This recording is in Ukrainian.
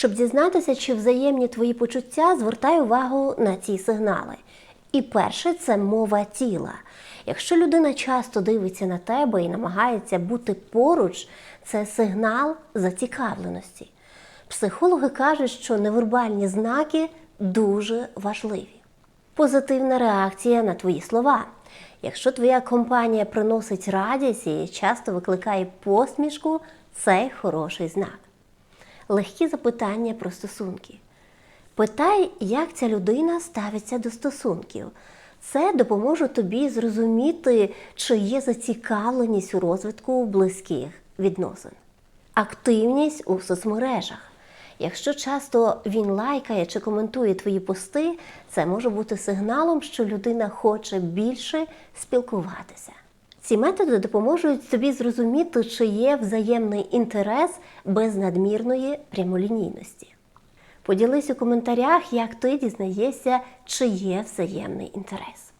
Щоб дізнатися, чи взаємні твої почуття, звертай увагу на ці сигнали. І перше це мова тіла. Якщо людина часто дивиться на тебе і намагається бути поруч, це сигнал зацікавленості. Психологи кажуть, що невербальні знаки дуже важливі. Позитивна реакція на твої слова. Якщо твоя компанія приносить радість і часто викликає посмішку, це хороший знак. Легкі запитання про стосунки. Питай, як ця людина ставиться до стосунків. Це допоможе тобі зрозуміти, чи є зацікавленість у розвитку близьких відносин. Активність у соцмережах. Якщо часто він лайкає чи коментує твої пости, це може бути сигналом, що людина хоче більше спілкуватися. Ці методи допоможуть тобі зрозуміти, чи є взаємний інтерес без надмірної прямолінійності. Поділись у коментарях, як ти дізнаєшся, чи є взаємний інтерес.